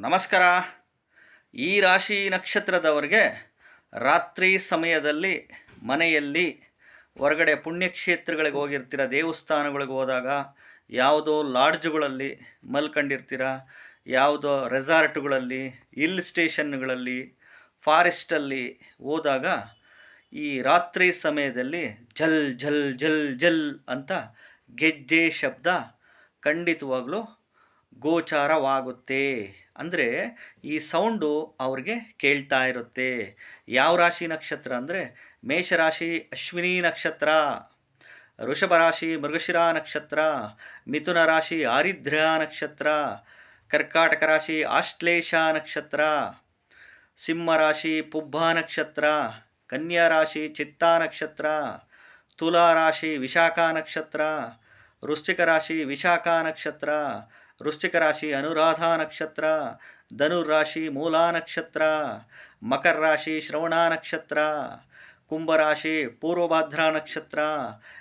ನಮಸ್ಕಾರ. ಈ ರಾಶಿ ನಕ್ಷತ್ರದವರಿಗೆ ರಾತ್ರಿ ಸಮಯದಲ್ಲಿ ಮನೆಯಲ್ಲಿ ಹೊರಗಡೆ ಪುಣ್ಯಕ್ಷೇತ್ರಗಳಿಗೆ ಹೋಗಿರ್ತೀರ, ದೇವಸ್ಥಾನಗಳಿಗೆ ಹೋದಾಗ ಯಾವುದೋ ಲಾಡ್ಜುಗಳಲ್ಲಿ ಮಲ್ಕೊಂಡಿರ್ತೀರ, ಯಾವುದೋ ರೆಸಾರ್ಟ್ಗಳಲ್ಲಿ, ಹಿಲ್ ಸ್ಟೇಷನ್ಗಳಲ್ಲಿ, ಫಾರೆಸ್ಟಲ್ಲಿ ಹೋದಾಗ ಈ ರಾತ್ರಿ ಸಮಯದಲ್ಲಿ ಝಲ್ ಝಲ್ ಝಲ್ ಝಲ್ ಅಂತ ಗೆಜ್ಜೆ ಶಬ್ದ ಖಂಡಿತವಾಗ್ಲೂ ಗೋಚಾರವಾಗುತ್ತೆ. ಅಂದರೆ ಈ ಸೌಂಡು ಅವ್ರಿಗೆ ಕೇಳ್ತಾ ಇರುತ್ತೆ. ಯಾವ ರಾಶಿ ನಕ್ಷತ್ರ ಅಂದರೆ ಮೇಷರಾಶಿ, ಅಶ್ವಿನಿ ನಕ್ಷತ್ರ, ವೃಷಭ ರಾಶಿ, ಮೃಗಶಿರ ನಕ್ಷತ್ರ, ಮಿಥುನ ರಾಶಿ ಆರಿದ್ರ ನಕ್ಷತ್ರ, ಕರ್ಕಾಟಕ ರಾಶಿ, ಆಶ್ಲೇಷ ನಕ್ಷತ್ರ, ಸಿಂಹ ರಾಶಿ ಪುಬ್ಬ ನಕ್ಷತ್ರ, ಕನ್ಯಾ ರಾಶಿ, ಚಿತ್ತಾ ನಕ್ಷತ್ರ, ತುಲಾ ರಾಶಿ, ವಿಶಾಖ ನಕ್ಷತ್ರ, ವೃಶ್ಚಿಕ ರಾಶಿ, ವಿಶಾಖ ನಕ್ಷತ್ರ ವೃಶ್ಚಿಕ ರಾಶಿ ಅನುರಾಧ ನಕ್ಷತ್ರ ಧನುರಾಶಿ ಮೂಲಾ ನಕ್ಷತ್ರ ಮಕರ ರಾಶಿ ಶ್ರವಣ ನಕ್ಷತ್ರ, ಕುಂಭರಾಶಿ ಪೂರ್ವಭಾದ್ರ ನಕ್ಷತ್ರ,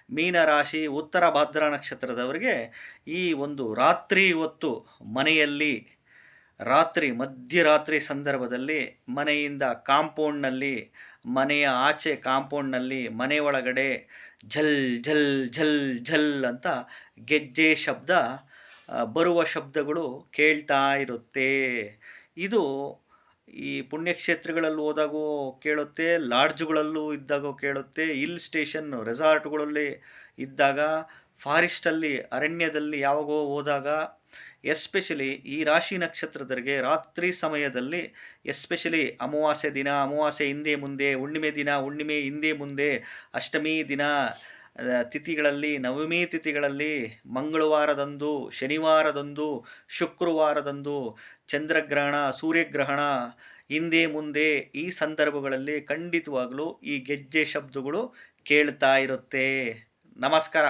ಮೀನರಾಶಿ ಉತ್ತರ ಭಾದ್ರ ನಕ್ಷತ್ರದವರಿಗೆ ಈ ಒಂದು ರಾತ್ರಿ ಹೊತ್ತು ಮನೆಯಲ್ಲಿ, ರಾತ್ರಿ ಮಧ್ಯರಾತ್ರಿ ಸಂದರ್ಭದಲ್ಲಿ ಮನೆಯಿಂದ ಕಾಂಪೌಂಡ್ನಲ್ಲಿ, ಮನೆಯ ಆಚೆ ಕಾಂಪೌಂಡ್ನಲ್ಲಿ, ಮನೆ ಒಳಗಡೆ ಝಲ್ ಝಲ್ ಝಲ್ ಝಲ್ ಅಂತ ಗೆಜ್ಜೆ ಶಬ್ದ ಬರುವ ಶಬ್ದಗಳು ಕೇಳ್ತಾ ಇರುತ್ತೆ. ಇದು ಈ ಪುಣ್ಯಕ್ಷೇತ್ರಗಳಲ್ಲಿ ಹೋದಾಗೂ ಕೇಳುತ್ತೆ, ಲಾಡ್ಜುಗಳಲ್ಲೂ ಇದ್ದಾಗೋ ಕೇಳುತ್ತೆ. ಹಿಲ್ ಸ್ಟೇಷನ್ ರೆಸಾರ್ಟ್ಗಳಲ್ಲಿ ಇದ್ದಾಗ, ಫಾರೆಸ್ಟಲ್ಲಿ, ಅರಣ್ಯದಲ್ಲಿ ಯಾವಾಗೋ ಹೋದಾಗ, ಎಸ್ಪೆಷಲಿ ಈ ರಾಶಿ ನಕ್ಷತ್ರದವರಿಗೆ ರಾತ್ರಿ ಸಮಯದಲ್ಲಿ ಎಸ್ಪೆಷಲಿ ಅಮಾವಾಸ್ಯೆ ದಿನ, ಅಮಾವಾಸ್ಯೆ ಹಿಂದೆ ಮುಂದೆ, ಹುಣ್ಣಿಮೆ ದಿನ, ಹುಣ್ಣಿಮೆ ಹಿಂದೆ ಮುಂದೆ, ಅಷ್ಟಮಿ ದಿನ ತಿಥಿಗಳಲ್ಲಿ, ನವಮಿ ತಿಥಿಗಳಲ್ಲಿ, ಮಂಗಳವಾರದಂದು, ಶನಿವಾರದಂದು, ಶುಕ್ರವಾರದಂದು, ಚಂದ್ರಗ್ರಹಣ, ಸೂರ್ಯಗ್ರಹಣ, ಹಿಂದೆ ಮುಂದೆ ಈ ಸಂದರ್ಭಗಳಲ್ಲಿ ಖಂಡಿತವಾಗಲೂ ಈ ಗೆಜ್ಜೆ ಶಬ್ದಗಳು ಕೇಳ್ತಾ ಇರುತ್ತೆ. ನಮಸ್ಕಾರ.